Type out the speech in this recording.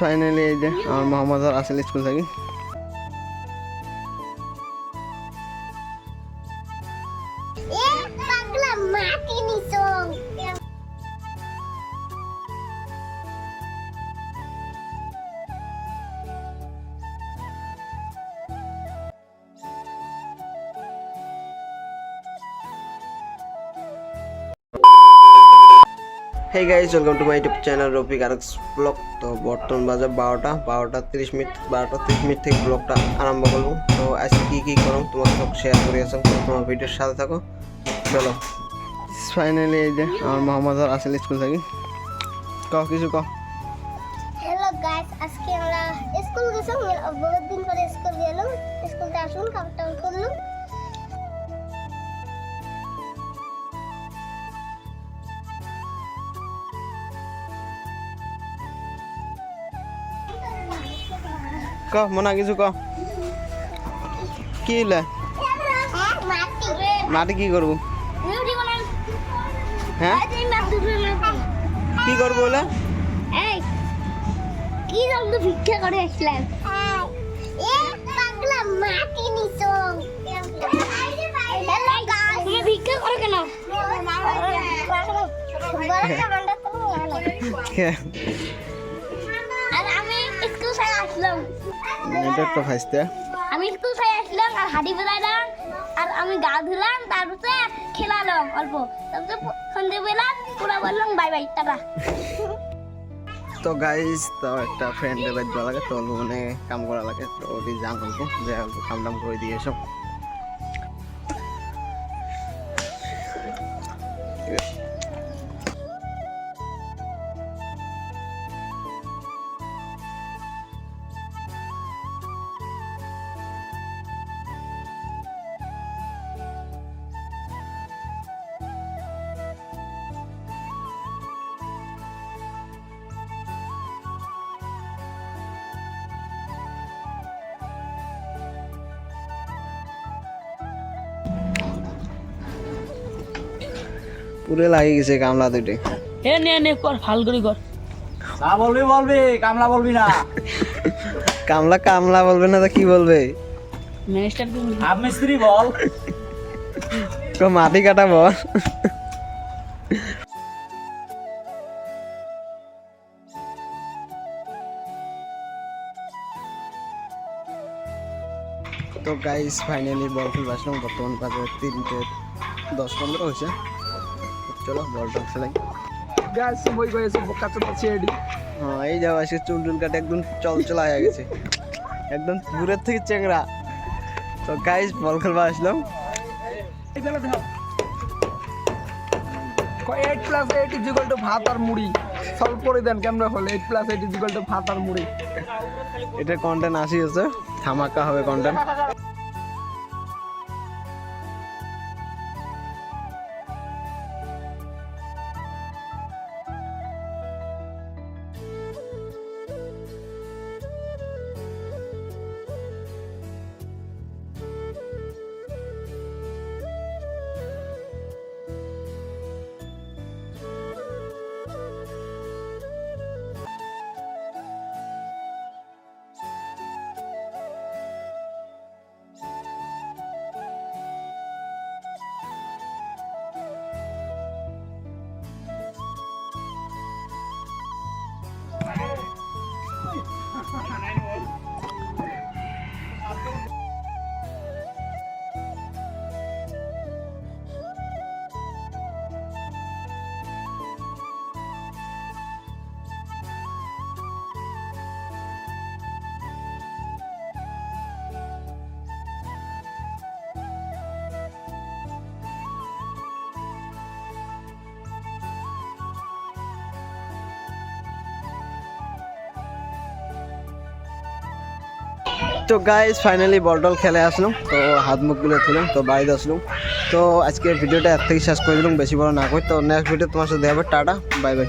Finally এই যে আমার মোহাম্মদ আর আসল স্কুল থেকে। Hey guys welcome to my YouTube channel Rafiq আরেক্স vlog তো বর্তমান বাজে বারোটা বারোটা তিরিশ মিনিট, বারোটা তিরিশ মিনিট থেকে ব্লগটা আরম্ভ করব। তো আজকে কী কী করো তোমার সব শেয়ার করে আসো তোমার ভিডিওর সাথে থাকো। চলো। ফাইনালি এই যে আমার মোহাম্মদ আর স্কুল থেকে। ক কিছু ক হ্যালো গাইস আজকে আমরা স্কুল গেছিলাম, বহুত দিন পরে স্কুল গেলাম। স্কুলতে আসুন খাবার টাবার করলাম। ক, মনা কিছু ক। কি হইলে? মাটি কি করব? হ্যাঁ? কি করব বলে? কি জন্য ভিক্ষা করে আসলাম ভিক্ষা করো কেন আর এটা একটা ফাইসতে আমি স্কুল থেকে আসলাম আর হাঁটি বেলাইলাম আর আমি গা ধুলাম তারপরে খেলালাম অল্প। তারপরে সন্ধ্যেবেলা পুরো বললাম বাই বাই টাটা। তো গাইজ তো একটা ফ্রেন্ডের বাড়ি যাওয়া লাগে তো মানে কাম করা লাগে তো ওটি যাম অল্প যে অল্প কাম টাম করে দিয়ে এসব পুরে লাগে গেছে কামলা দুইটে এ নে নে কর ফাল করে কর। যা বলবি বলবি কামলা বলবি না। কামলা কামলা বলবে না তো কি বলবে? ম্যানেজার কি বলবি? হাফ মিস্ত্রি বল। তো মাটি কাটা বল। তো গাইস ফাইনালি বল খেলতে আসলাম বর্তমান বাজে তিনটে দশ পনেরো হয়েছে। চলো বলটা খেলাই। গ্যাস বই এসে বোকা চোদা ছেড়ি হ্যাঁ এই যাও আজকে চুল টুল কাটে একদম চল চলা হয়ে গেছে। একদম দূরের থেকে চেংড়া তো গাইস বল খেলবা আসলাম। Eight plus eight is equal to ভাত আর মুড়ি। সলভ করে দেন কেমন হলে? Eight plus eight is equal to ভাত আর মুড়ি। এটা কন্টেন্ট আসি আছে ধামাকা হবে কন্টেন্ট তো গাইজ ফাইনালি বল টল খেলে আসলাম। তো হাত মুখগুলো তুলাম তো বাড়িতে আসলাম। তো আজকে ভিডিওটা এর থেকে শেষ করে দিলাম, বেশি বড় না করি। তো নেক্সট ভিডিও তোমার সাথে দেখা হবে, টাটা বাই বাই